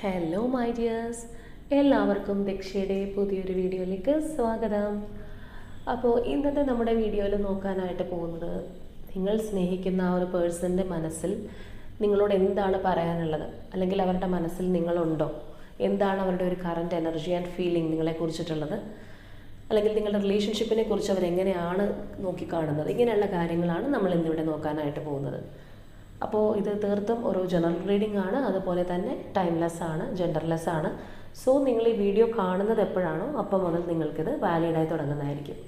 Hello my dears എല്ലാവർക്കും ദക്ഷയുടെ പുതിയൊരു വീഡിയോയിലേക്ക് സ്വാഗതം. അപ്പോൾ ഇന്നത്തെ നമ്മുടെ വീഡിയോയിൽ നോക്കാനായിട്ട് പോകുന്നത് നിങ്ങൾ സ്നേഹിക്കുന്ന ആ ഒരു പേഴ്സന്റെ മനസ്സിൽ നിങ്ങളോട് എന്താണ് പറയാനുള്ളത്? അല്ലെങ്കിൽ അവരുടെ മനസ്സിൽ നിങ്ങളുണ്ടോ? എന്താണ് അവരുടെ ഒരു കറണ്ട് എനർജി ആൻഡ് ഫീലിംഗ് നിങ്ങളെക്കുറിച്ചിട്ടുള്ളത് അല്ലെങ്കിൽ നിങ്ങളുടെ റിലേഷൻഷിപ്പിനെ കുറിച്ച് അവരെങ്ങനെയാണ് നോക്കിക്കാണുന്നത്? ഇങ്ങനെയുള്ള കാര്യങ്ങളാണ് നമ്മൾ ഇന്നിവിടെ നോക്കാനായിട്ട് പോകുന്നത്. അപ്പോൾ ഇത് തീർത്തും ഒരു ജനറൽ റീഡിംഗ് ആണ്. അതുപോലെ തന്നെ ടൈംലെസ് ആണ് ജെൻഡർലെസ് ആണ്. സോ നിങ്ങൾ ഈ വീഡിയോ കാണുന്നത് എപ്പോഴാണോ അപ്പോൾ മുതൽ നിങ്ങൾക്കിത് വാലിഡായി തുടങ്ങുന്നതായിരിക്കും.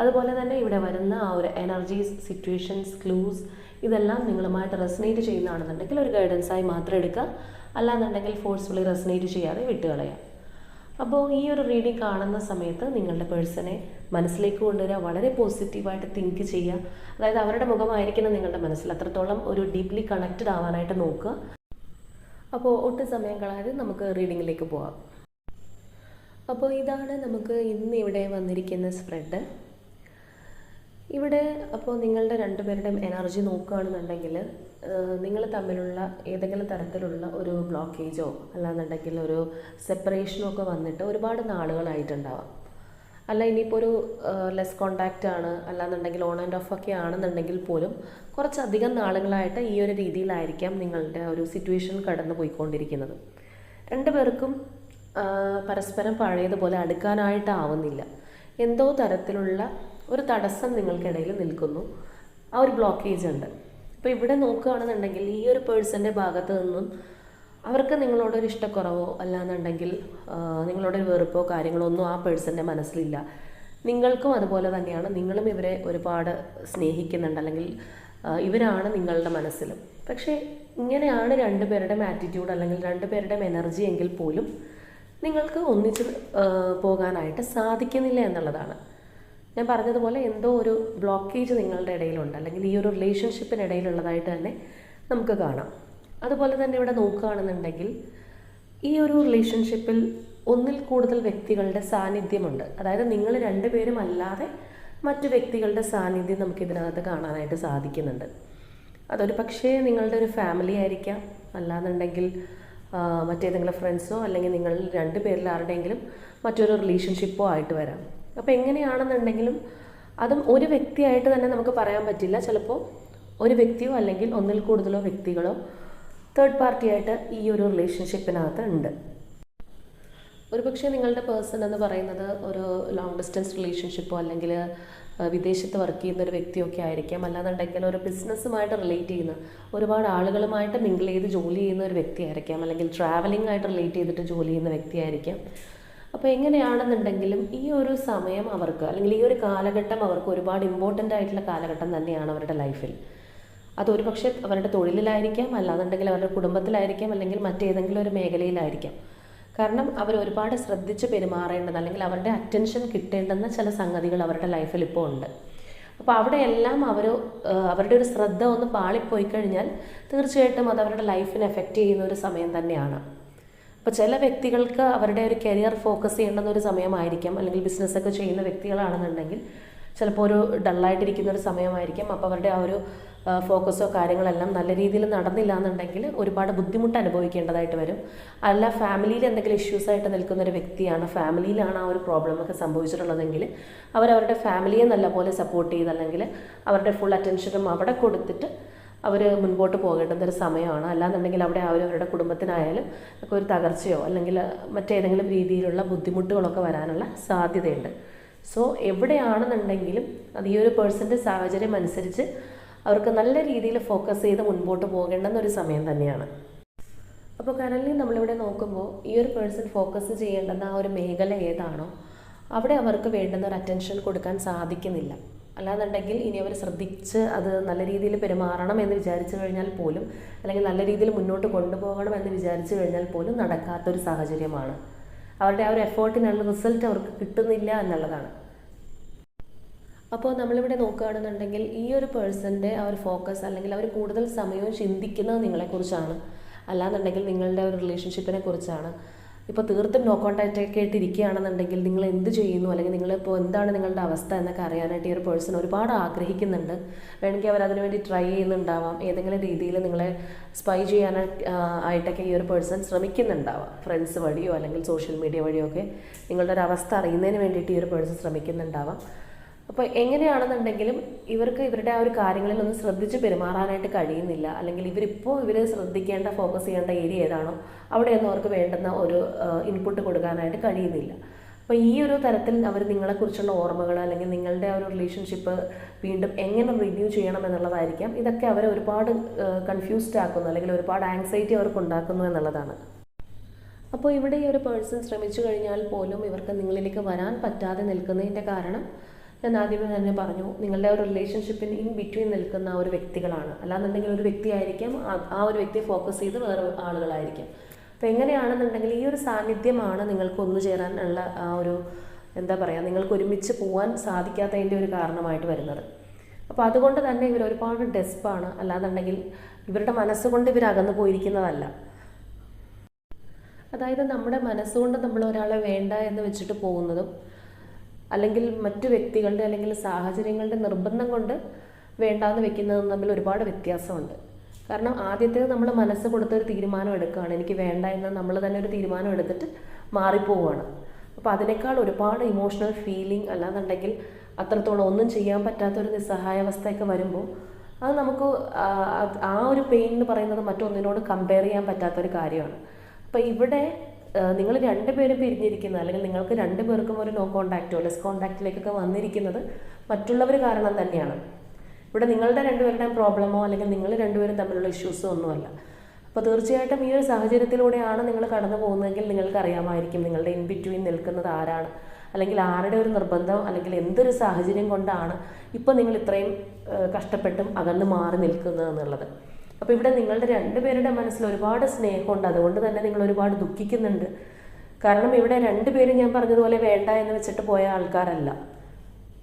അതുപോലെ തന്നെ ഇവിടെ വരുന്ന ആ ഒരു എനർജീസ് സിറ്റുവേഷൻസ് ക്ലൂസ് ഇതെല്ലാം നിങ്ങളുമായിട്ട് റെസനേറ്റ് ചെയ്യുന്നതാണെന്നുണ്ടെങ്കിൽ ഒരു ഗൈഡൻസായി മാത്രം എടുക്കുക. അല്ലാന്നുണ്ടെങ്കിൽ ഫോഴ്സ്ഫുള്ളി റെസനേറ്റ് ചെയ്യാതെ വിട്ടുകളയാം അപ്പോൾ ഈ ഒരു റീഡിങ് കാണുന്ന സമയത്ത് നിങ്ങളുടെ പേഴ്സണെ മനസ്സിലേക്ക് കൊണ്ടുവരിക വളരെ പോസിറ്റീവായിട്ട് തിങ്ക് ചെയ്യുക. അതായത് അവരുടെ മുഖമായിരിക്കണം നിങ്ങളുടെ മനസ്സിൽ അത്രത്തോളം ഒരു ഡീപ്ലി കണക്റ്റഡ് ആവാനായിട്ട് നോക്കുക. അപ്പോൾ ഒട്ടും സമയം കളയാതെ നമുക്ക് റീഡിങ്ങിലേക്ക് പോവാം. അപ്പോൾ ഇതാണ് നമുക്ക് ഇന്ന് ഇവിടെ വന്നിരിക്കുന്ന സ്പ്രെഡ് ഇവിടെ അപ്പോൾ നിങ്ങളുടെ രണ്ടുപേരുടെയും എനർജി നോക്കുകയാണെന്നുണ്ടെങ്കിൽ നിങ്ങൾ തമ്മിലുള്ള ഏതെങ്കിലും തരത്തിലുള്ള ഒരു ബ്ലോക്കേജോ അല്ലാന്നുണ്ടെങ്കിൽ ഒരു സെപ്പറേഷനോ ഒക്കെ വന്നിട്ട് ഒരുപാട് നാളുകളായിട്ടുണ്ടാവാം. അല്ല ഇനിയിപ്പോൾ ഒരു ലെസ് കോണ്ടാക്റ്റ് ആണ് അല്ലാന്നുണ്ടെങ്കിൽ ഓൺ ആൻഡ് ഓഫ് ഒക്കെ ആണെന്നുണ്ടെങ്കിൽ പോലും കുറച്ചധികം നാളുകളായിട്ട് ഈ ഒരു രീതിയിലായിരിക്കാം നിങ്ങളുടെ ഒരു സിറ്റുവേഷൻ കടന്നു പോയിക്കൊണ്ടിരിക്കുന്നത്. രണ്ടുപേർക്കും പരസ്പരം പഴയതുപോലെ അടുക്കാനായിട്ടാവുന്നില്ല. എന്തോ തരത്തിലുള്ള ഒരു തടസ്സം നിങ്ങൾക്കിടയിൽ നിൽക്കുന്നു. ആ ഒരു ബ്ലോക്കേജ് ഉണ്ട്. അപ്പോൾ ഇവിടെ നോക്കുകയാണെന്നുണ്ടെങ്കിൽ ഈ ഒരു പേഴ്സന്റെ ഭാഗത്ത് നിന്നും അവർക്ക് നിങ്ങളോടൊരു ഇഷ്ടക്കുറവോ അല്ലാന്നുണ്ടെങ്കിൽ നിങ്ങളോടൊരു വെറുപ്പോ കാര്യങ്ങളോ ഒന്നും ആ പേഴ്സന്റെ മനസ്സിലില്ല. നിങ്ങൾക്കും അതുപോലെ തന്നെയാണ്. നിങ്ങളും ഇവരെ ഒരുപാട് സ്നേഹിക്കുന്നുണ്ട് അല്ലെങ്കിൽ ഇവരാണ് നിങ്ങളുടെ മനസ്സിൽ. പക്ഷേ ഇങ്ങനെയാണ് രണ്ടുപേരുടെ ആറ്റിറ്റ്യൂഡ് അല്ലെങ്കിൽ രണ്ടുപേരുടെ എനർജി എങ്കിൽ പോലും നിങ്ങൾക്ക് ഒന്നിച്ച് പോകാനായിട്ട് സാധിക്കുന്നില്ല എന്നുള്ളതാണ്. ഞാൻ പറഞ്ഞതുപോലെ എന്തോ ഒരു ബ്ലോക്കേജ് നിങ്ങളുടെ ഇടയിലുണ്ട്. അല്ലെങ്കിൽ ഈ ഒരു റിലേഷൻഷിപ്പിനിടയിലുള്ളതായിട്ട് തന്നെ നമുക്ക് കാണാം. അതുപോലെ തന്നെ ഇവിടെ നോക്കുകയാണെന്നുണ്ടെങ്കിൽ ഈ ഒരു റിലേഷൻഷിപ്പിൽ ഒന്നിൽ കൂടുതൽ വ്യക്തികളുടെ സാന്നിധ്യമുണ്ട്. അതായത് നിങ്ങൾ രണ്ടുപേരും അല്ലാതെ മറ്റു വ്യക്തികളുടെ സാന്നിധ്യം നമുക്ക് ഇതിനകത്ത് കാണാനായിട്ട് സാധിക്കുന്നുണ്ട്. അതൊരു പക്ഷേ നിങ്ങളുടെ ഒരു ഫാമിലി ആയിരിക്കാം. അല്ലാന്നുണ്ടെങ്കിൽ മറ്റേതെങ്കിലും ഫ്രണ്ട്സോ അല്ലെങ്കിൽ നിങ്ങൾ രണ്ട് പേരിൽ ആരുടെയെങ്കിലും മറ്റൊരു റിലേഷൻഷിപ്പോ ആയിട്ട് വരാം. അപ്പോൾ എങ്ങനെയാണെന്നുണ്ടെങ്കിലും അതും ഒരു വ്യക്തിയായിട്ട് തന്നെ നമുക്ക് പറയാൻ പറ്റില്ല. ചിലപ്പോൾ ഒരു വ്യക്തിയോ അല്ലെങ്കിൽ ഒന്നിൽ കൂടുതലോ വ്യക്തികളോ തേർഡ് പാർട്ടിയായിട്ട് ഈ ഒരു റിലേഷൻഷിപ്പിനകത്ത് ഉണ്ട്. ഒരുപക്ഷെ നിങ്ങളുടെ പേഴ്സൺ എന്ന് പറയുന്നത് ഒരു ലോങ് ഡിസ്റ്റൻസ് റിലേഷൻഷിപ്പോ അല്ലെങ്കിൽ വിദേശത്ത് വർക്ക് ചെയ്യുന്ന ഒരു വ്യക്തിയൊക്കെ ആയിരിക്കാം. അല്ലാന്നുണ്ടെങ്കിൽ ഒരു ബിസിനസ്സുമായിട്ട് റിലേറ്റ് ചെയ്യുന്ന ഒരുപാട് ആളുകളുമായിട്ട് മിങ്കിൾ ചെയ്ത് ജോലി ചെയ്യുന്ന ഒരു വ്യക്തിയായിരിക്കാം. അല്ലെങ്കിൽ ട്രാവലിംഗ് ആയിട്ട് റിലേറ്റ് ചെയ്തിട്ട് ജോലി ചെയ്യുന്ന വ്യക്തിയായിരിക്കാം. അപ്പോൾ എങ്ങനെയാണെന്നുണ്ടെങ്കിലും ഈ ഒരു സമയം അവർക്ക് അല്ലെങ്കിൽ ഈ ഒരു കാലഘട്ടം അവർക്ക് ഒരുപാട് ഇമ്പോർട്ടന്റ് ആയിട്ടുള്ള കാലഘട്ടം തന്നെയാണ് അവരുടെ ലൈഫിൽ അതൊരു പക്ഷേ അവരുടെ തൊഴിലിലായിരിക്കാം അല്ലാന്നുണ്ടെങ്കിൽ അവരുടെ കുടുംബത്തിലായിരിക്കാം അല്ലെങ്കിൽ മറ്റേതെങ്കിലും ഒരു മേഖലയിലായിരിക്കാം. കാരണം അവർ ഒരുപാട് ശ്രദ്ധിച്ച് പെരുമാറേണ്ടത് അല്ലെങ്കിൽ അവരുടെ അറ്റൻഷൻ കിട്ടേണ്ടുന്ന ചില സംഗതികൾ അവരുടെ ലൈഫിൽ ഇപ്പോൾ ഉണ്ട്. അപ്പോൾ അവിടെയെല്ലാം അവർ അവരുടെ ഒരു ശ്രദ്ധ ഒന്ന് പാളിപ്പോയി കഴിഞ്ഞാൽ തീർച്ചയായിട്ടും അത് അവരുടെ ലൈഫിനെ എഫക്റ്റ് ചെയ്യുന്ന ഒരു സമയം തന്നെയാണ്. അപ്പോൾ ചില വ്യക്തികൾക്ക് അവരുടെ ഒരു കരിയർ ഫോക്കസ് ചെയ്യേണ്ടുന്ന ഒരു സമയമായിരിക്കാം. അല്ലെങ്കിൽ ബിസിനസ്സൊക്കെ ചെയ്യുന്ന വ്യക്തികളാണെന്നുണ്ടെങ്കിൽ ചിലപ്പോൾ ഒരു ഡള്ളായിട്ടിരിക്കുന്ന ഒരു സമയമായിരിക്കും. അപ്പോൾ അവരുടെ ആ ഒരു ഫോക്കസോ കാര്യങ്ങളെല്ലാം നല്ല രീതിയിൽ നടന്നില്ല എന്നുണ്ടെങ്കിൽ ഒരുപാട് ബുദ്ധിമുട്ട് അനുഭവിക്കേണ്ടതായിട്ട് വരും. അല്ല ഫാമിലിയിൽ എന്തെങ്കിലും ഇഷ്യൂസ് ആയിട്ട് നിൽക്കുന്ന ഒരു വ്യക്തിയാണ് ഫാമിലിയിലാണ് ആ ഒരു പ്രോബ്ലം ഒക്കെ സംഭവിച്ചിട്ടുള്ളതെങ്കിൽ അവരവരുടെ ഫാമിലിയെ നല്ലപോലെ സപ്പോർട്ട് ചെയ്ത് അല്ലെങ്കിൽ അവരുടെ ഫുൾ അറ്റൻഷനും അവിടെ കൊടുത്തിട്ട് അവർ മുൻപോട്ട് പോകേണ്ടുന്ന ഒരു സമയമാണ്. അല്ലാന്നുണ്ടെങ്കിൽ അവിടെ അവർ അവരുടെ കുടുംബത്തിനായാലും ഒക്കെ ഒരു തകർച്ചയോ അല്ലെങ്കിൽ മറ്റേതെങ്കിലും രീതിയിലുള്ള ബുദ്ധിമുട്ടുകളൊക്കെ വരാനുള്ള സാധ്യതയുണ്ട്. സോ എവിടെയാണെന്നുണ്ടെങ്കിലും അത് ഈ ഒരു പേഴ്സന്റെ സാഹചര്യം അനുസരിച്ച് അവർക്ക് നല്ല രീതിയിൽ ഫോക്കസ് ചെയ്ത് മുൻപോട്ട് പോകേണ്ടുന്ന ഒരു സമയം തന്നെയാണ്. അപ്പോൾ കറൻലി നമ്മളിവിടെ നോക്കുമ്പോൾ ഈ ഒരു പേഴ്സൺ ഫോക്കസ് ചെയ്യേണ്ടുന്ന ആ ഒരു മേഖല ഏതാണോ അവിടെ അവർക്ക് വേണ്ടുന്ന ഒരു അറ്റൻഷൻ കൊടുക്കാൻ സാധിക്കുന്നില്ല. അല്ലാന്നുണ്ടെങ്കിൽ ഇനി അവർ ശ്രദ്ധിച്ച് അത് നല്ല രീതിയിൽ പെരുമാറണം എന്ന് വിചാരിച്ചു കഴിഞ്ഞാൽ പോലും അല്ലെങ്കിൽ നല്ല രീതിയിൽ മുന്നോട്ട് കൊണ്ടുപോകണം എന്ന് വിചാരിച്ചു കഴിഞ്ഞാൽ പോലും നടക്കാത്തൊരു സാഹചര്യമാണ്. അവരുടെ ആ ഒരു എഫേർട്ടിനുള്ള റിസൾട്ട് അവർക്ക് കിട്ടുന്നില്ല എന്നുള്ളതാണ്. അപ്പോൾ നമ്മളിവിടെ നോക്കുകയാണെന്നുണ്ടെങ്കിൽ ഈ ഒരു പേഴ്സന്റെ ആ ഒരു ഫോക്കസ് അല്ലെങ്കിൽ അവർ കൂടുതൽ സമയവും ചിന്തിക്കുന്നത് നിങ്ങളെക്കുറിച്ചാണ്. അല്ലാന്നുണ്ടെങ്കിൽ നിങ്ങളുടെ ഒരു റിലേഷൻഷിപ്പിനെ കുറിച്ചാണ്. ഇപ്പോൾ തീർത്തും നോ കോൺടാക്റ്റ് ഒക്കെ ആയിട്ട് ഇരിക്കുകയാണെന്നുണ്ടെങ്കിൽ നിങ്ങൾ എന്ത് ചെയ്യുന്നു? അല്ലെങ്കിൽ നിങ്ങളിപ്പോൾ എന്താണ് നിങ്ങളുടെ അവസ്ഥ എന്നൊക്കെ അറിയാനായിട്ട് ഈ ഒരു പേഴ്സൺ ഒരുപാട് ആഗ്രഹിക്കുന്നുണ്ട്. വേണമെങ്കിൽ അവർ അതിനുവേണ്ടി ട്രൈ ചെയ്യുന്നുണ്ടാവാം. ഏതെങ്കിലും രീതിയിൽ നിങ്ങളെ സ്പൈ ചെയ്യാനായിട്ട് ആയിട്ടൊക്കെ ഈ ഒരു പേഴ്സൺ ശ്രമിക്കുന്നുണ്ടാവാം. ഫ്രണ്ട്സ് വഴിയോ അല്ലെങ്കിൽ സോഷ്യൽ മീഡിയ വഴിയോ ഒക്കെ നിങ്ങളുടെ ഒരു അവസ്ഥ അറിയുന്നതിന് വേണ്ടിയിട്ട് ഈ ഒരു പേഴ്സൺ ശ്രമിക്കുന്നുണ്ടാവാം. അപ്പോൾ എങ്ങനെയാണെന്നുണ്ടെങ്കിലും ഇവർക്ക് ഇവരുടെ ആ ഒരു കാര്യങ്ങളിൽ ഒന്ന് ശ്രദ്ധിച്ച് പെരുമാറാനായിട്ട് കഴിയുന്നില്ല. അല്ലെങ്കിൽ ഇവരിപ്പോൾ ഇവർ ശ്രദ്ധിക്കേണ്ട ഫോക്കസ് ചെയ്യേണ്ട ഏരിയ ഏതാണോ അവിടെയൊന്നും അവർക്ക് വേണ്ടുന്ന ഒരു ഇൻപുട്ട് കൊടുക്കാനായിട്ട് കഴിയുന്നില്ല. അപ്പോൾ ഈ ഒരു തരത്തിൽ അവർ നിങ്ങളെക്കുറിച്ചുള്ള ഓർമ്മകൾ അല്ലെങ്കിൽ നിങ്ങളുടെ ആ ഒരു റിലേഷൻഷിപ്പ് വീണ്ടും എങ്ങനെ റിന്യൂ ചെയ്യണം എന്നുള്ളതായിരിക്കാം. ഇതൊക്കെ അവരെ ഒരുപാട് കൺഫ്യൂസ്ഡ് ആക്കുന്നു അല്ലെങ്കിൽ ഒരുപാട് ആങ്സൈറ്റി അവർക്ക് ഉണ്ടാക്കുന്നു എന്നുള്ളതാണ്. അപ്പോൾ ഇവിടെ ഈ ഒരു പേഴ്സൺ ശ്രമിച്ചു കഴിഞ്ഞാൽ പോലും ഇവർക്ക് നിങ്ങളിലേക്ക് വരാൻ പറ്റാതെ നിൽക്കുന്നതിന്റെ കാരണം ഞാൻ ആദ്യമേ തന്നെ പറഞ്ഞു നിങ്ങളുടെ ഒരു റിലേഷൻഷിപ്പിന് ഇൻ ബിറ്റ്വീൻ നിൽക്കുന്ന ഒരു വ്യക്തികളാണ്. അല്ലാന്നുണ്ടെങ്കിൽ ഒരു വ്യക്തിയായിരിക്കാം ആ ഒരു വ്യക്തിയെ ഫോക്കസ് ചെയ്ത് വേറെ ആളുകളായിരിക്കും. അപ്പോൾ എങ്ങനെയാണെന്നുണ്ടെങ്കിൽ ഈ ഒരു സാന്നിധ്യമാണ് നിങ്ങൾക്ക് ഒന്നു ചേരാനുള്ള ആ ഒരു എന്താ പറയുക നിങ്ങൾക്ക് ഒരുമിച്ച് പോകാൻ സാധിക്കാത്തതിന്റെ ഒരു കാരണമായിട്ട് വരുന്നത്. അപ്പോൾ അതുകൊണ്ട് തന്നെ ഇവർ ഒരുപാട് ഡെസ്പാണ് അല്ലാന്നുണ്ടെങ്കിൽ ഇവരുടെ മനസ്സുകൊണ്ട് ഇവർ അകന്നു പോയിരിക്കുന്നതല്ല. അതായത് നമ്മുടെ മനസ്സുകൊണ്ട് നമ്മൾ ഒരാളെ വേണ്ട എന്ന് വെച്ചിട്ട് പോകുന്നതും അല്ലെങ്കിൽ മറ്റു വ്യക്തികളുടെ അല്ലെങ്കിൽ സാഹചര്യങ്ങളുടെ നിർബന്ധം കൊണ്ട് വേണ്ടാന്ന് വെക്കുന്നതും തമ്മിൽ ഒരുപാട് വ്യത്യാസമുണ്ട്. കാരണം ആദ്യത്തേത് നമ്മൾ മനസ്സ് കൊടുത്തൊരു തീരുമാനം എടുക്കുകയാണ്. എനിക്ക് വേണ്ട എന്ന് നമ്മൾ തന്നെ ഒരു തീരുമാനം എടുത്തിട്ട് മാറിപ്പോവുകയാണ്. അപ്പോൾ അതിനേക്കാൾ ഒരുപാട് ഇമോഷണൽ ഫീലിംഗ് അല്ലാന്നുണ്ടെങ്കിൽ അത്രത്തോളം ഒന്നും ചെയ്യാൻ പറ്റാത്തൊരു നിസ്സഹായാവസ്ഥയൊക്കെ വരുമ്പോൾ അത് നമുക്ക് ആ ഒരു പെയിൻ എന്ന് പറയുന്നത് മറ്റൊന്നിനോട് കമ്പയർ ചെയ്യാൻ പറ്റാത്തൊരു കാര്യമാണ്. അപ്പോൾ ഇവിടെ നിങ്ങൾ രണ്ടുപേരും പിരിഞ്ഞിരിക്കുന്നത് അല്ലെങ്കിൽ നിങ്ങൾക്ക് രണ്ടുപേർക്കും ഒരു നോ കോണ്ടാക്റ്റോ ലെസ് കോണ്ടാക്റ്റിലേക്കൊക്കെ വന്നിരിക്കുന്നത് മറ്റുള്ളവർ കാരണം തന്നെയാണ്. ഇവിടെ നിങ്ങളുടെ രണ്ടുപേരുടെയും പ്രോബ്ലമോ അല്ലെങ്കിൽ നിങ്ങൾ രണ്ടുപേരും തമ്മിലുള്ള ഇഷ്യൂസോ ഒന്നുമല്ല. അപ്പോൾ തീർച്ചയായിട്ടും ഈ ഒരു സാഹചര്യത്തിലൂടെയാണ് നിങ്ങൾ കടന്നു പോകുന്നതെങ്കിൽ നിങ്ങൾക്ക് അറിയാമായിരിക്കും നിങ്ങളുടെ ഇൻ ബിറ്റ്വീൻ നിൽക്കുന്നത് ആരാണ്. അല്ലെങ്കിൽ ആരുടെ ഒരു നിർബന്ധം അല്ലെങ്കിൽ എന്തൊരു സാഹചര്യം കൊണ്ടാണ് ഇപ്പോൾ നിങ്ങൾ ഇത്രയും കഷ്ടപ്പെട്ടും അകന്ന് മാറി നിൽക്കുന്നത് എന്നുള്ളത്. അപ്പോൾ ഇവിടെ നിങ്ങളുടെ രണ്ടുപേരുടെ മനസ്സിൽ ഒരുപാട് സ്നേഹമുണ്ട്. അതുകൊണ്ട് തന്നെ നിങ്ങൾ ഒരുപാട് ദുഃഖിക്കുന്നുണ്ട്. കാരണം ഇവിടെ രണ്ടുപേരും ഞാൻ പറഞ്ഞതുപോലെ വേണ്ട എന്ന് വെച്ചിട്ട് പോയ ആൾക്കാരല്ല.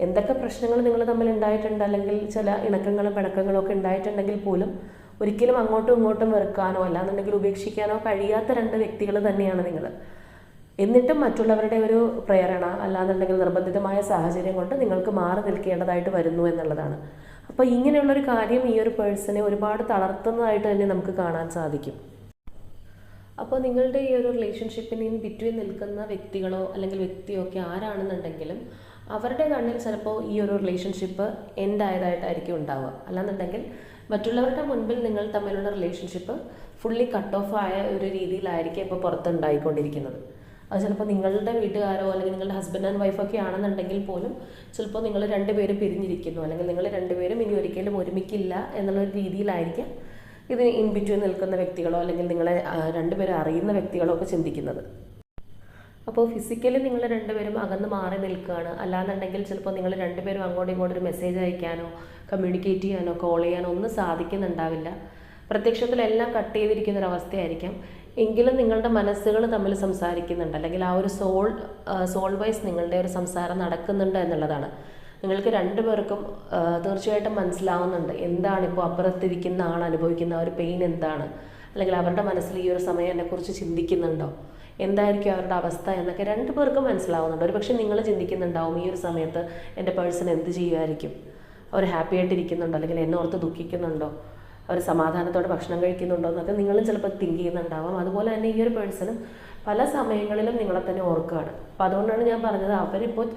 എന്തൊക്കെ പ്രശ്നങ്ങൾ നിങ്ങൾ തമ്മിൽ ഉണ്ടായിട്ടുണ്ട്? അല്ലെങ്കിൽ ചില ഇണക്കങ്ങളും പിണക്കങ്ങളും ഒക്കെ ഉണ്ടായിട്ടുണ്ടെങ്കിൽ പോലും ഒരിക്കലും അങ്ങോട്ടും ഇങ്ങോട്ടും വെറുക്കാനോ അല്ലാന്നുണ്ടെങ്കിൽ ഉപേക്ഷിക്കാനോ കഴിയാത്ത രണ്ട് വ്യക്തികൾ തന്നെയാണ് നിങ്ങൾ. എന്നിട്ടും മറ്റുള്ളവരുടെ ഒരു പ്രേരണ അല്ലാന്നുണ്ടെങ്കിൽ നിർബന്ധിതമായ സാഹചര്യം കൊണ്ട് നിങ്ങൾക്ക് മാറി നിൽക്കേണ്ടതായിട്ട് വരുന്നു എന്നുള്ളതാണ്. അപ്പോൾ ഇങ്ങനെയുള്ളൊരു കാര്യം ഈ ഒരു പേഴ്സണെ ഒരുപാട് തളർത്തുന്നതായിട്ട് തന്നെ നമുക്ക് കാണാൻ സാധിക്കും. അപ്പോൾ നിങ്ങളുടെ ഈ ഒരു റിലേഷൻഷിപ്പിന് ഇൻ ബിറ്റ്വീൻ നിൽക്കുന്ന വ്യക്തികളോ അല്ലെങ്കിൽ വ്യക്തിയോ ഒക്കെ ആരാണെന്നുണ്ടെങ്കിലും അവരുടെ കണ്ണിൽ ചിലപ്പോൾ ഈ ഒരു റിലേഷൻഷിപ്പ് എൻഡ് ആയതായിട്ടായിരിക്കും ഉണ്ടാവുക. അല്ലാന്നുണ്ടെങ്കിൽ മറ്റുള്ളവരുടെ മുൻപിൽ നിങ്ങൾ തമ്മിലുള്ള റിലേഷൻഷിപ്പ് ഫുള്ളി കട്ട് ഓഫ് ആയ ഒരു രീതിയിലായിരിക്കും ഇപ്പോൾ പുറത്തുണ്ടായിക്കൊണ്ടിരിക്കുന്നത് അത് ചിലപ്പോൾ നിങ്ങളുടെ വീട്ടുകാരോ അല്ലെങ്കിൽ നിങ്ങളുടെ ഹസ്ബൻഡ് ആൻഡ് വൈഫൊക്കെ ആണെന്നുണ്ടെങ്കിൽ പോലും ചിലപ്പോൾ നിങ്ങൾ രണ്ടുപേരും പിരിഞ്ഞിരിക്കുന്നു. അല്ലെങ്കിൽ നിങ്ങൾ രണ്ടുപേരും ഇനി ഒരിക്കലും ഒരുമിക്കില്ല എന്നുള്ള ഒരു രീതിയിലായിരിക്കാം ഇതിന് ഇൻ ബിറ്റ്വീൻ നിൽക്കുന്ന വ്യക്തികളോ അല്ലെങ്കിൽ നിങ്ങളെ രണ്ടുപേരും അറിയുന്ന വ്യക്തികളോ ഒക്കെ ചിന്തിക്കുന്നത്. അപ്പോൾ ഫിസിക്കലി നിങ്ങൾ രണ്ടുപേരും അകന്ന് മാറി നിൽക്കുകയാണ്. അല്ലാന്നുണ്ടെങ്കിൽ ചിലപ്പോൾ നിങ്ങൾ രണ്ടുപേരും അങ്ങോട്ടും ഇങ്ങോട്ടും ഒരു മെസ്സേജ് അയക്കാനോ കമ്മ്യൂണിക്കേറ്റ് ചെയ്യാനോ കോൾ ചെയ്യാനോ ഒന്നും സാധിക്കുന്നുണ്ടാവില്ല. പ്രത്യക്ഷത്തിലെല്ലാം കട്ട് ചെയ്തിരിക്കുന്ന ഒരു അവസ്ഥയായിരിക്കാം. എങ്കിലും നിങ്ങളുടെ മനസ്സുകൾ തമ്മിൽ സംസാരിക്കുന്നുണ്ട്. അല്ലെങ്കിൽ ആ ഒരു സോൾ സോൾ വൈസ് നിങ്ങളുടെ ഒരു സംസാരം നടക്കുന്നുണ്ട് എന്നുള്ളതാണ്. നിങ്ങൾക്ക് രണ്ടുപേർക്കും പേർക്കും തീർച്ചയായിട്ടും മനസ്സിലാവുന്നുണ്ട് എന്താണ് ഇപ്പോൾ അപ്പുറത്തിരിക്കുന്ന ആൾ അനുഭവിക്കുന്ന ആ ഒരു പെയിൻ എന്താണ്. അല്ലെങ്കിൽ അവരുടെ മനസ്സിൽ ഈ ഒരു സമയം എന്നെക്കുറിച്ച് ചിന്തിക്കുന്നുണ്ടോ. എന്തായിരിക്കും അവരുടെ അവസ്ഥ എന്നൊക്കെ രണ്ടു പേർക്കും മനസ്സിലാവുന്നുണ്ട്. ഒരു പക്ഷേ നിങ്ങൾ ചിന്തിക്കുന്നുണ്ടാവും ഈ ഒരു സമയത്ത് എന്റെ പേഴ്സൺ എന്ത് ചെയ്യുമായിരിക്കും. അവർ ഹാപ്പി ആയിട്ടിരിക്കുന്നുണ്ടോ? അല്ലെങ്കിൽ എന്നോർത്ത് ദുഃഖിക്കുന്നുണ്ടോ? അവർ സമാധാനത്തോടെ ഭക്ഷണം കഴിക്കുന്നുണ്ടോ എന്നൊക്കെ നിങ്ങളും ചിലപ്പോൾ തിങ്ക് ചെയ്യുന്നുണ്ടാവാം. അതുപോലെ തന്നെ ഈ ഒരു പേഴ്സണും പല സമയങ്ങളിലും നിങ്ങളെ തന്നെ ഓർക്കുകയാണ്. അപ്പോൾ അതുകൊണ്ടാണ് ഞാൻ പറഞ്ഞത് അവരിപ്പോൾ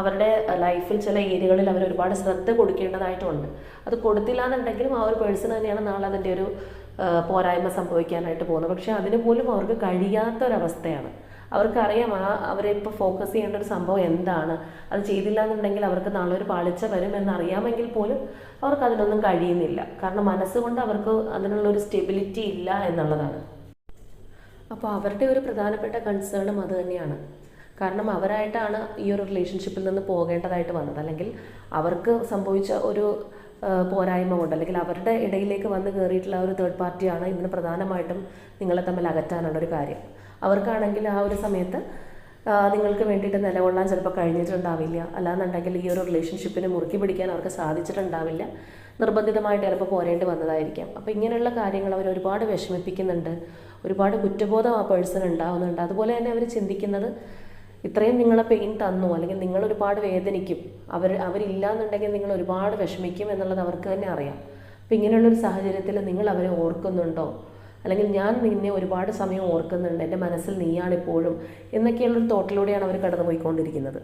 അവരുടെ ലൈഫിൽ ചില ഏരിയകളിൽ അവർ ഒരുപാട് ശ്രദ്ധ കൊടുക്കേണ്ടതായിട്ടുണ്ട്. അത് കൊടുത്തില്ല എന്നുണ്ടെങ്കിലും ആ ഒരു പേഴ്സൺ തന്നെയാണ് നാളെ അതിന്റെ ഒരു പോരായ്മ സംഭവിക്കാനായിട്ട് പോകുന്നത്. പക്ഷേ അതിന് പോലും അവർക്ക് കഴിയാത്തൊരവസ്ഥയാണ്. അവർക്കറിയാം ആ അവരെ ഇപ്പോൾ ഫോക്കസ് ചെയ്യേണ്ട ഒരു സംഭവം എന്താണ്? അത് ചെയ്തില്ല എന്നുണ്ടെങ്കിൽ അവർക്ക് നാളെ ഒരു പാളിച്ച വരും എന്നറിയാമെങ്കിൽ പോലും അവർക്ക് അതിനൊന്നും കഴിയുന്നില്ല. കാരണം മനസ്സുകൊണ്ട് അവർക്ക് അതിനുള്ള ഒരു സ്റ്റെബിലിറ്റി ഇല്ല എന്നുള്ളതാണ്. അപ്പോൾ അവരുടെ ഒരു പ്രധാനപ്പെട്ട കൺസേണും അത് തന്നെയാണ്. കാരണം അവരായിട്ടാണ് ഈ ഒരു റിലേഷൻഷിപ്പിൽ നിന്ന് പോകേണ്ടതായിട്ട് വന്നത്. അല്ലെങ്കിൽ അവർക്ക് സംഭവിച്ച ഒരു പോരായ്മ കൊണ്ട് അല്ലെങ്കിൽ അവരുടെ ഇടയിലേക്ക് വന്ന് കയറിയിട്ടുള്ള ഒരു തേർഡ് പാർട്ടിയാണ് ഇതിന് പ്രധാനമായിട്ടും നിങ്ങളെ തമ്മിൽ അകറ്റാനുള്ള ഒരു കാര്യം. അവർക്കാണെങ്കിൽ ആ ഒരു സമയത്ത് നിങ്ങൾക്ക് വേണ്ടിയിട്ട് നിലകൊള്ളാൻ ചിലപ്പോൾ കഴിഞ്ഞിട്ടുണ്ടാവില്ല. അല്ലാന്നുണ്ടെങ്കിൽ ഈ ഒരു റിലേഷൻഷിപ്പിനെ മുറുക്കി പിടിക്കാൻ അവർക്ക് സാധിച്ചിട്ടുണ്ടാവില്ല. നിർബന്ധിതമായിട്ട് ചിലപ്പോൾ പോരേണ്ടി വന്നതായിരിക്കാം. അപ്പോൾ ഇങ്ങനെയുള്ള കാര്യങ്ങൾ അവർ ഒരുപാട് വിഷമിപ്പിക്കുന്നുണ്ട്. ഒരുപാട് കുറ്റബോധം ആ പേഴ്സൺ ഉണ്ടാവുന്നുണ്ട്. അതുപോലെ തന്നെ അവർ ചിന്തിക്കുന്നത് ഇത്രയും നിങ്ങളെ പെയിൻ തന്നു അല്ലെങ്കിൽ നിങ്ങൾ ഒരുപാട് വേദനിക്കും. അവർ അവരില്ല എന്നുണ്ടെങ്കിൽ നിങ്ങൾ ഒരുപാട് വിഷമിക്കും എന്നുള്ളത് അവർക്ക് തന്നെ അറിയാം. അപ്പോൾ ഇങ്ങനെയുള്ളൊരു സാഹചര്യത്തിൽ നിങ്ങൾ അവരെ ഓർക്കുന്നുണ്ടോ? അല്ലെങ്കിൽ ഞാൻ നിന്നെ ഒരുപാട് സമയം ഓർക്കുന്നുണ്ട് എന്റെ മനസ്സിൽ നീയാണ് നീയാണിപ്പോഴും എന്നൊക്കെയുള്ളൊരു തോട്ടിലൂടെയാണ് അവർ കടന്നുപോയിക്കൊണ്ടിരിക്കുന്നത്.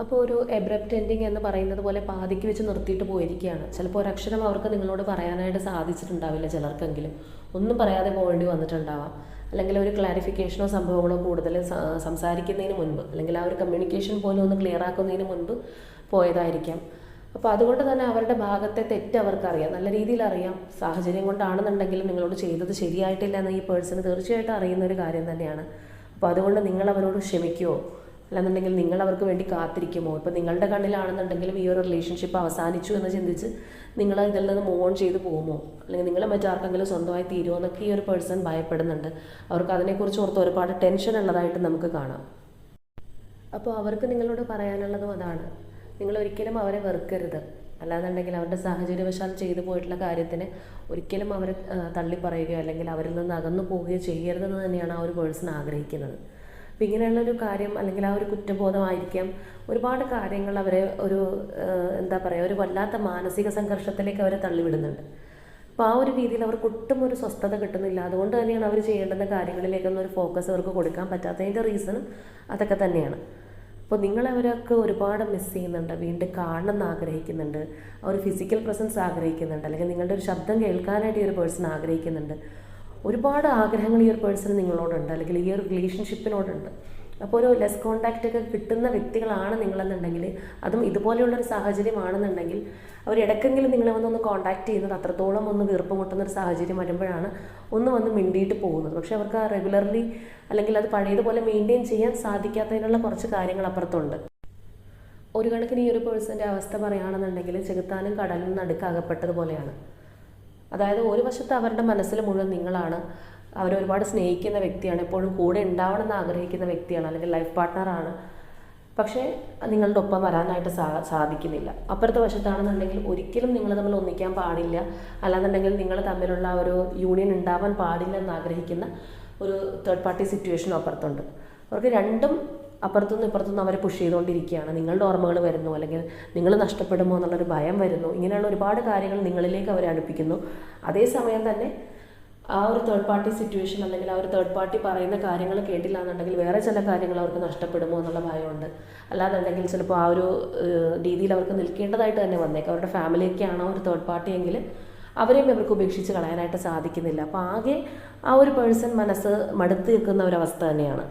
അപ്പോൾ ഒരു എബ്രപ്റ്റ് എൻഡിങ് എന്ന് പറയുന്നത് പോലെ പാതിക്ക് വെച്ച് നിർത്തിയിട്ട് പോയിരിക്കുകയാണ്. ചിലപ്പോൾ ഒരക്ഷരം അവർക്ക് നിങ്ങളോട് പറയാനായിട്ട് സാധിച്ചിട്ടുണ്ടാവില്ല ചിലർക്കെങ്കിലും. ഒന്നും പറയാതെ പോകേണ്ടി വന്നിട്ടുണ്ടാവാം. അല്ലെങ്കിൽ ഒരു ക്ലാരിഫിക്കേഷനോ സംഭവങ്ങളോ കൂടുതൽ സംസാരിക്കുന്നതിന് മുൻപ് അല്ലെങ്കിൽ ആ ഒരു കമ്മ്യൂണിക്കേഷൻ പോലും ഒന്ന് ക്ലിയർ ആക്കുന്നതിന് മുൻപ് പോയതായിരിക്കാം. അപ്പോൾ അതുകൊണ്ട് തന്നെ അവരുടെ ഭാഗത്തെ തെറ്റ് അവർക്കറിയാം. നല്ല രീതിയിൽ അറിയാം. സാഹചര്യം കൊണ്ടാണെന്നുണ്ടെങ്കിലും നിങ്ങളോട് ചെയ്തത് ശരിയായിട്ടില്ല എന്ന് ഈ പേഴ്സണ് തീർച്ചയായിട്ടും അറിയുന്ന ഒരു കാര്യം തന്നെയാണ്. അപ്പോൾ അതുകൊണ്ട് നിങ്ങൾ അവരോട് ക്ഷമിക്കുമോ അല്ലെന്നുണ്ടെങ്കിൽ നിങ്ങൾ അവർക്ക് വേണ്ടി കാത്തിരിക്കുമോ? ഇപ്പോൾ നിങ്ങളുടെ കണ്ണിലാണെന്നുണ്ടെങ്കിലും ഈ ഒരു റിലേഷൻഷിപ്പ് അവസാനിച്ചു എന്ന് ചിന്തിച്ച് നിങ്ങൾ ഇതിൽ നിന്ന് മൂവ് ഓൺ ചെയ്ത് പോകുമോ? അല്ലെങ്കിൽ നിങ്ങൾ മറ്റാർക്കെങ്കിലും സ്വന്തമായി തീരുമോ എന്നൊക്കെ ഈ ഒരു പേഴ്സൺ ഭയപ്പെടുന്നുണ്ട്. അവർക്ക് അതിനെക്കുറിച്ച് ഓർത്ത് ഒരുപാട് ടെൻഷൻ ഉള്ളതായിട്ട് നമുക്ക് കാണാം. അപ്പോൾ അവർക്ക് നിങ്ങളോട് പറയാനുള്ളതും അതാണ്. നിങ്ങൾ ഒരിക്കലും അവരെ വെറുക്കരുത്. അല്ലാന്നുണ്ടെങ്കിൽ അവരുടെ സാഹചര്യവശാൽ ചെയ്തു പോയിട്ടുള്ള കാര്യത്തിന് ഒരിക്കലും അവരെ തള്ളി പറയുകയോ അല്ലെങ്കിൽ അവരിൽ നിന്ന് അകന്നു പോവുകയോ ചെയ്യരുതെന്ന് തന്നെയാണ് ആ ഒരു പേഴ്സൺ ആഗ്രഹിക്കുന്നത്. അപ്പം ഇങ്ങനെയുള്ളൊരു കാര്യം അല്ലെങ്കിൽ ആ ഒരു കുറ്റബോധമായിരിക്കാം. ഒരുപാട് കാര്യങ്ങൾ അവരെ ഒരു എന്താ പറയുക ഒരു വല്ലാത്ത മാനസിക സംഘർഷത്തിലേക്ക് അവരെ തള്ളിവിടുന്നുണ്ട്. അപ്പോൾ ആ ഒരു രീതിയിൽ അവർക്ക് ഒട്ടും ഒരു സ്വസ്ഥത കിട്ടുന്നില്ല. അതുകൊണ്ട് തന്നെയാണ് അവർ ചെയ്യേണ്ടുന്ന കാര്യങ്ങളിലേക്കൊന്നും ഒരു ഫോക്കസ് അവർക്ക് കൊടുക്കാൻ പറ്റാത്തതിന്റെ റീസൺ അതൊക്കെ തന്നെയാണ്. അപ്പോൾ നിങ്ങളവരൊക്കെ ഒരുപാട് മിസ് ചെയ്യുന്നുണ്ട് വീണ്ടും കാണണമെന്ന് ആഗ്രഹിക്കുന്നുണ്ട് അവർ ഒരു ഫിസിക്കൽ പ്രസൻസ് ആഗ്രഹിക്കുന്നുണ്ട് അല്ലെങ്കിൽ നിങ്ങളുടെ ഒരു ശബ്ദം കേൾക്കാനായിട്ട് ഈ ഒരു പേഴ്സൺ ആഗ്രഹിക്കുന്നുണ്ട്. ഒരുപാട് ആഗ്രഹങ്ങൾ ഈ ഒരു പേഴ്സൺ നിങ്ങളോടുണ്ട് അല്ലെങ്കിൽ ഈ ഒരു റിലേഷൻഷിപ്പിനോടുണ്ട് അപ്പോൾ ഒരു ലെസ് കോണ്ടാക്റ്റ് ഒക്കെ കിട്ടുന്ന വ്യക്തികളാണ് നിങ്ങളെന്നുണ്ടെങ്കിൽ അതും ഇതുപോലെയുള്ളൊരു സാഹചര്യമാണെന്നുണ്ടെങ്കിൽ അവർ ഇടയ്ക്കെങ്കിലും നിങ്ങളെ വന്നൊന്ന് കോണ്ടാക്ട് ചെയ്യുന്നത് അത്രത്തോളം ഒന്ന് വീർപ്പ് മുട്ടുന്ന ഒരു സാഹചര്യം വരുമ്പോഴാണ് ഒന്ന് വന്ന് മിണ്ടിയിട്ട് പോകുന്നത്. പക്ഷേ അവർക്ക് ആ റെഗുലർലി അല്ലെങ്കിൽ അത് പഴയതുപോലെ മെയിന്റെയിൻ ചെയ്യാൻ സാധിക്കാത്തതിനുള്ള കുറച്ച് കാര്യങ്ങൾ അപ്പുറത്തുണ്ട്. ഒരു കണക്കിന് ഈ ഒരു പേഴ്സന്റെ അവസ്ഥ പറയുകയാണെന്നുണ്ടെങ്കിൽ ചെകുത്താനും കടലിനും നടുക്ക് അകപ്പെട്ടതുപോലെയാണ്. അതായത് ഒരു വശത്ത് അവരുടെ മനസ്സിൽ മുഴുവൻ നിങ്ങളാണ് അവരെ ഒരുപാട് സ്നേഹിക്കുന്ന വ്യക്തിയാണ് എപ്പോഴും കൂടെ ഉണ്ടാവണം എന്ന് ആഗ്രഹിക്കുന്ന വ്യക്തിയാണ് അല്ലെങ്കിൽ ലൈഫ് പാർട്ട്ണറാണ് പക്ഷേ നിങ്ങളുടെ ഒപ്പം വരാനായിട്ട് സാ സാധിക്കുന്നില്ല. അപ്പുറത്തെ വശത്താണെന്നുണ്ടെങ്കിൽ ഒരിക്കലും നിങ്ങൾ തമ്മിൽ ഒന്നിക്കാൻ പാടില്ല. അല്ലാന്നുണ്ടെങ്കിൽ നിങ്ങൾ തമ്മിലുള്ള ഒരു യൂണിയൻ ഉണ്ടാവാൻ പാടില്ല എന്ന് ആഗ്രഹിക്കുന്ന ഒരു തേർഡ് പാർട്ടി സിറ്റുവേഷൻ അപ്പുറത്തുണ്ട്. അവർക്ക് രണ്ടും അപ്പുറത്തുനിന്ന് ഇപ്പുറത്തുനിന്ന് അവരെ പുഷ് ചെയ്തുകൊണ്ടിരിക്കുകയാണ്. നിങ്ങളുടെ ഓർമ്മകൾ വരുന്നു അല്ലെങ്കിൽ നിങ്ങൾ നഷ്ടപ്പെടുമോ എന്നുള്ളൊരു ഭയം വരുന്നു. ഇങ്ങനെയുള്ള ഒരുപാട് കാര്യങ്ങൾ നിങ്ങളിലേക്ക് അവരെ അടുപ്പിക്കുന്നു. അതേസമയം തന്നെ ആ ഒരു തേർഡ് പാർട്ടി സിറ്റുവേഷൻ അല്ലെങ്കിൽ ആ ഒരു തേർഡ് പാർട്ടി പറയുന്ന കാര്യങ്ങൾ കേട്ടില്ല എന്നുണ്ടെങ്കിൽ വേറെ ചില കാര്യങ്ങൾ അവർക്ക് നഷ്ടപ്പെടുമോ എന്നുള്ള ഭയമുണ്ട്. അല്ലാന്നുണ്ടെങ്കിൽ ചിലപ്പോൾ ആ ഒരു രീതിയിൽ അവർക്ക് നിൽക്കേണ്ടതായിട്ട് തന്നെ വന്നേക്കാം. അവരുടെ ഫാമിലിയൊക്കെയാണോ ഒരു തേർഡ് പാർട്ടി എങ്കിൽ അവരെയും ഇവർക്ക് ഉപേക്ഷിച്ച് കളയാനായിട്ട് സാധിക്കുന്നില്ല. അപ്പോൾ ആകെ ആ ഒരു പേഴ്സൺ മനസ്സ് മടുത്ത് നിൽക്കുന്ന ഒരവസ്ഥ തന്നെയാണ്.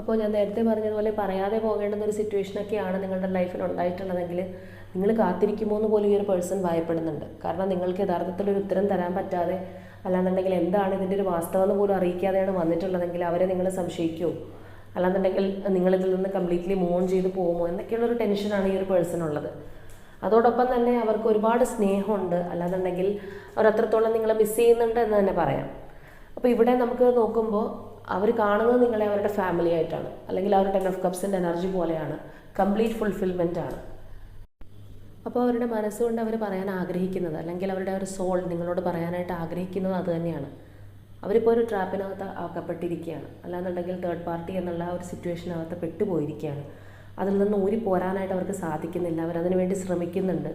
അപ്പോൾ ഞാൻ നേരത്തെ പറഞ്ഞതുപോലെ പറയാതെ പോകേണ്ടുന്ന ഒരു സിറ്റുവേഷനൊക്കെയാണ് നിങ്ങളുടെ ലൈഫിൽ ഉണ്ടായിട്ടുള്ളതെങ്കിൽ നിങ്ങൾ കാത്തിരിക്കുമോ എന്ന് പോലും ഈ ഒരു പേഴ്സൺ ഭയപ്പെടുന്നുണ്ട്. കാരണം നിങ്ങൾക്ക് യഥാർത്ഥത്തിൽ ഒരു ഉത്തരം തരാൻ പറ്റാതെ അല്ലാന്നുണ്ടെങ്കിൽ എന്താണ് ഇതിന്റെ ഒരു വാസ്തവം എന്ന് പോലും അറിയിക്കാതെയാണ് വന്നിട്ടുള്ളതെങ്കിൽ അവരെ നിങ്ങൾ സംശയിക്കുമോ അല്ലാന്നുണ്ടെങ്കിൽ നിങ്ങളിതിൽ നിന്ന് കംപ്ലീറ്റ്ലി മൂവ് ഓൺ ചെയ്ത് പോകുമോ? എന്നൊക്കെയുള്ളൊരു ടെൻഷനാണ് ഈ ഒരു പേഴ്സണുള്ളത് അതോടൊപ്പം തന്നെ അവർക്ക് ഒരുപാട് സ്നേഹമുണ്ട്. അല്ലാന്നുണ്ടെങ്കിൽ അവർ അത്രത്തോളം നിങ്ങളെ മിസ് ചെയ്യുന്നുണ്ട് എന്ന് തന്നെ പറയാം. അപ്പോൾ ഇവിടെ നമുക്ക് നോക്കുമ്പോൾ അവർ കാണുന്നത് നിങ്ങളെ അവരുടെ ഫാമിലി ആയിട്ടാണ്. അല്ലെങ്കിൽ അവരുടെ ടെൻ ഓഫ് കപ്സിന്റെ എനർജി പോലെയാണ്. കംപ്ലീറ്റ് ഫുൾഫിൽമെന്റ് ആണ്. അപ്പോൾ അവരുടെ മനസ്സുകൊണ്ട് അവർ പറയാൻ ആഗ്രഹിക്കുന്നത് അല്ലെങ്കിൽ അവരുടെ ഒരു സോൾ നിങ്ങളോട് പറയാനായിട്ട് ആഗ്രഹിക്കുന്നത് അത് തന്നെയാണ്. അവരിപ്പോൾ ഒരു ട്രാപ്പിനകത്ത് ആക്കപ്പെട്ടിരിക്കുകയാണ്. അല്ലാന്നുണ്ടെങ്കിൽ തേർഡ് പാർട്ടി എന്നുള്ള ഒരു സിറ്റുവേഷനകത്ത് പെട്ടുപോയിരിക്കുകയാണ്. അതിൽ നിന്ന് ഊരി പോരാനായിട്ട് അവർക്ക് സാധിക്കുന്നില്ല. അവരതിനു വേണ്ടി ശ്രമിക്കുന്നുണ്ട്.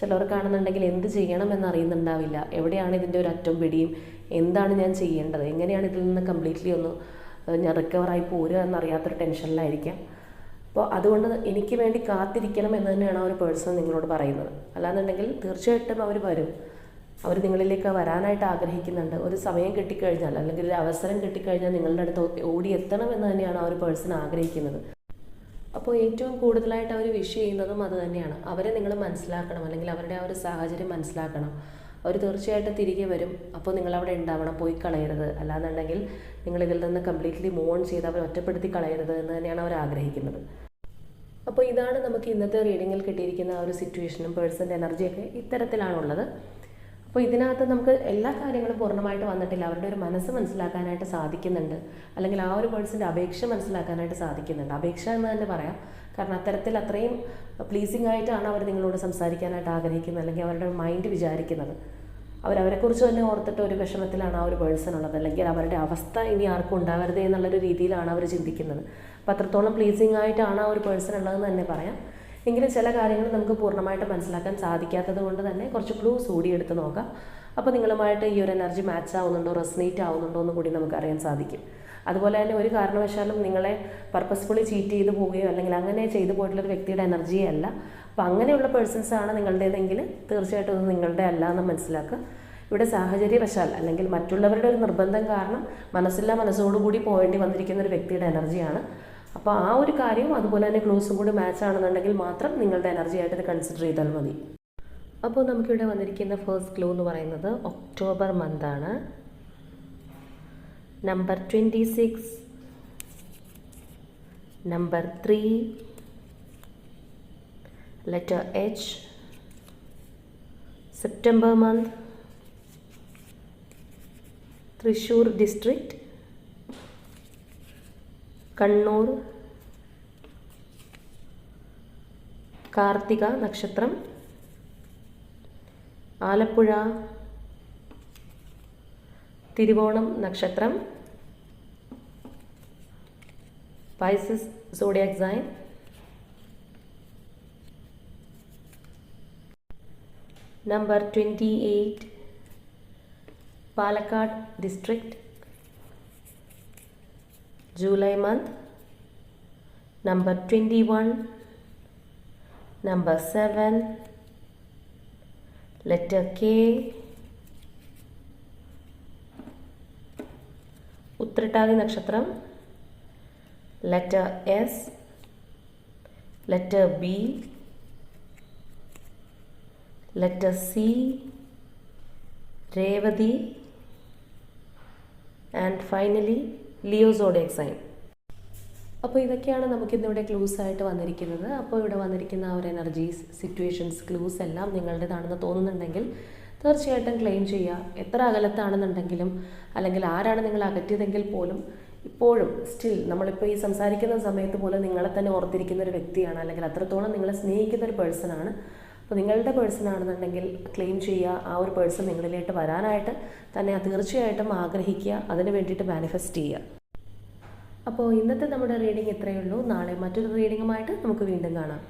ചിലവർക്കാണെന്നുണ്ടെങ്കിൽ എന്ത് ചെയ്യണം എന്നറിയുന്നുണ്ടാവില്ല. എവിടെയാണ് ഇതിന്റെ ഒരു അറ്റം പിടിയും? എന്താണ് ഞാൻ ചെയ്യേണ്ടത്? എങ്ങനെയാണ് ഇതിൽ നിന്ന് കംപ്ലീറ്റ്ലി ഒന്ന് ഞാൻ റിക്കവറായി പോരുക എന്നറിയാത്തൊരു ടെൻഷനിലായിരിക്കാം അപ്പോൾ അതുകൊണ്ട് എനിക്ക് വേണ്ടി കാത്തിരിക്കണം എന്ന് തന്നെയാണ് ആ ഒരു പേഴ്സൺ നിങ്ങളോട് പറയുന്നത്. അല്ലാന്നുണ്ടെങ്കിൽ തീർച്ചയായിട്ടും അവർ വരും. അവർ നിങ്ങളിലേക്ക് വരാനായിട്ട് ആഗ്രഹിക്കുന്നുണ്ട്. ഒരു സമയം കിട്ടിക്കഴിഞ്ഞാൽ അല്ലെങ്കിൽ ഒരു അവസരം കിട്ടിക്കഴിഞ്ഞാൽ നിങ്ങളുടെ അടുത്ത് എത്തണം എന്ന് തന്നെയാണ് ആ ഒരു പേഴ്സൺ ആഗ്രഹിക്കുന്നത്. അപ്പോൾ ഏറ്റവും കൂടുതലായിട്ട് അവർ വിഷ് ചെയ്യുന്നതും അത് തന്നെയാണ്. അവരെ നിങ്ങൾ മനസ്സിലാക്കണം അല്ലെങ്കിൽ അവരുടെ ആ ഒരു സാഹചര്യം മനസ്സിലാക്കണം. അവർ തീർച്ചയായിട്ടും തിരികെ വരും. അപ്പോൾ നിങ്ങൾ അവിടെ ഉണ്ടാവണം. പോയി കളയരുത്. അല്ലാന്നുണ്ടെങ്കിൽ നിങ്ങൾ ഇതിൽ നിന്ന് കംപ്ലീറ്റ്ലി മൂവ് ഓൺ ചെയ്ത് അവരെ ഒറ്റപ്പെടുത്തി കളയരുത് എന്ന് തന്നെയാണ് അവർ ആഗ്രഹിക്കുന്നത്. അപ്പോൾ ഇതാണ് നമുക്ക് ഇന്നത്തെ റീഡിങ്ങിൽ കിട്ടിയിരിക്കുന്ന ആ ഒരു സിറ്റുവേഷനും പേഴ്സന്റെ എനർജിയൊക്കെ ഇത്തരത്തിലാണുള്ളത്. അപ്പോൾ ഇതിനകത്ത് നമുക്ക് എല്ലാ കാര്യങ്ങളും പൂർണമായിട്ട് വന്നിട്ടില്ല. അവരുടെ ഒരു മനസ്സ് മനസ്സിലാക്കാനായിട്ട് സാധിക്കുന്നുണ്ട്. അല്ലെങ്കിൽ ആ ഒരു പേഴ്സന്റെ അപേക്ഷ മനസ്സിലാക്കാനായിട്ട് സാധിക്കുന്നുണ്ട്. അപേക്ഷ എന്ന് തന്നെ പറയാം. കാരണം അത്തരത്തിൽ അത്രയും പ്ലീസിങ് ആയിട്ടാണ് അവർ നിങ്ങളോട് സംസാരിക്കാനായിട്ട് ആഗ്രഹിക്കുന്നത് അല്ലെങ്കിൽ അവരുടെ മൈൻഡ് വിചാരിക്കുന്നത്. അവരവരെക്കുറിച്ച് തന്നെ ഓർത്തിട്ട് ഒരു വിഷമത്തിലാണ് ആ ഒരു പേഴ്സൺ ഉള്ളത് അല്ലെങ്കിൽ അവരുടെ അവസ്ഥ ഇനി ആർക്കും ഉണ്ടാവരുതേ എന്നുള്ളൊരു രീതിയിലാണ് അവർ ചിന്തിക്കുന്നത്. അപ്പോൾ അത്രത്തോളം പ്ലീസിങ് ആയിട്ടാണ് ആ ഒരു പേഴ്സൺ ഉള്ളതെന്ന് തന്നെ പറയാം. എങ്കിലും ചില കാര്യങ്ങൾ നമുക്ക് പൂർണമായിട്ട് മനസ്സിലാക്കാൻ സാധിക്കാത്തത് കൊണ്ട് തന്നെ കുറച്ച് ക്ലൂസ് കൂടി എടുത്ത് നോക്കാം. അപ്പോൾ നിങ്ങളുമായിട്ട് ഈ ഒരു എനർജി മാച്ച് ആവുന്നുണ്ടോ റെസ്നേറ്റ് ആവുന്നുണ്ടോ എന്ന് കൂടി നമുക്ക് അറിയാൻ സാധിക്കും. അതുപോലെ തന്നെ ഒരു കാരണവശാലും നിങ്ങളെ പർപ്പസ്ഫുള്ളി ചീറ്റ് ചെയ്ത് പോവുകയോ അല്ലെങ്കിൽ അങ്ങനെ ചെയ്തു പോയിട്ടുള്ള ഒരു വ്യക്തിയുടെ എനർജിയെ അല്ല അപ്പോൾ അങ്ങനെയുള്ള പേഴ്സൺസ് ആണ് നിങ്ങളുടേതെങ്കിൽ തീർച്ചയായിട്ടും അത് നിങ്ങളുടെ അല്ല എന്ന് മനസ്സിലാക്കുക. ഇവിടെ സാഹചര്യവശാൽ അല്ലെങ്കിൽ മറ്റുള്ളവരുടെ ഒരു നിർബന്ധം കാരണം മനസ്സില്ല മനസ്സോടുകൂടി പോകേണ്ടി വന്നിരിക്കുന്ന ഒരു വ്യക്തിയുടെ എനർജിയാണ് അപ്പോൾ ആ ഒരു കാര്യവും അതുപോലെ തന്നെ ക്ലോസും കൂടി മാച്ച് ആണെന്നുണ്ടെങ്കിൽ മാത്രം നിങ്ങളുടെ എനർജി ആയിട്ട് ഇത് കൺസിഡർ ചെയ്താൽ മതി. അപ്പോൾ നമുക്കിവിടെ വന്നിരിക്കുന്ന ഫേസ്റ്റ് ക്ലൂ എന്ന് പറയുന്നത് ഒക്ടോബർ മന്താണ് number twenty six number three letter H September month Thrissur district Kannur Karthika നക്ഷത്രം ആലപ്പുഴ തിരുവോണം നക്ഷത്രം Pisces zodiac sign number twenty eight Palakkad district July month number twenty one number seven letter K Uthrattathi നക്ഷത്രം. Letter S letter B letter C Revathi and finally Leo zodiac sign അപ്പോൾ ഇതൊക്കെയാണ് നമുക്കിന്നിവിടെ clues ആയിട്ട് വന്നിരിക്കുന്നത്. അപ്പോൾ ഇവിടെ വന്നിരിക്കുന്ന ആ ഒരു എനർജീസ് സിറ്റുവേഷൻസ് ക്ലൂസ് എല്ലാം നിങ്ങളുടേതാണെന്ന് തോന്നുന്നുണ്ടെങ്കിൽ തീർച്ചയായിട്ടും ക്ലെയിം ചെയ്യുക എത്ര അകലത്താണെന്നുണ്ടെങ്കിലും അല്ലെങ്കിൽ ആരാണ് നിങ്ങൾ അകറ്റിയതെങ്കിൽ പോലും ഇപ്പോഴും സ്റ്റിൽ നമ്മളിപ്പോൾ ഈ സംസാരിക്കുന്ന സമയത്ത് പോലും നിങ്ങളെ തന്നെ ഓർത്തിരിക്കുന്ന ഒരു വ്യക്തിയാണ് അല്ലെങ്കിൽ അത്രത്തോളം നിങ്ങളെ സ്നേഹിക്കുന്ന ഒരു പേഴ്സണാണ് അപ്പോൾ നിങ്ങളുടെ പേഴ്സൺ ആണെന്നുണ്ടെങ്കിൽ ക്ലെയിം ചെയ്യുക ആ ഒരു പേഴ്സൺ നിങ്ങളിലേക്ക് വരാനായിട്ട് തന്നെ തീർച്ചയായിട്ടും ആഗ്രഹിക്കുക. അതിന് വേണ്ടിയിട്ട് മാനിഫെസ്റ്റ് ചെയ്യുക അപ്പോൾ ഇന്നത്തെ നമ്മുടെ റീഡിംഗ് ഇത്രയേ ഉള്ളൂ. നാളെ മറ്റൊരു റീഡിങ്ങുമായിട്ട് നമുക്ക് വീണ്ടും കാണാം.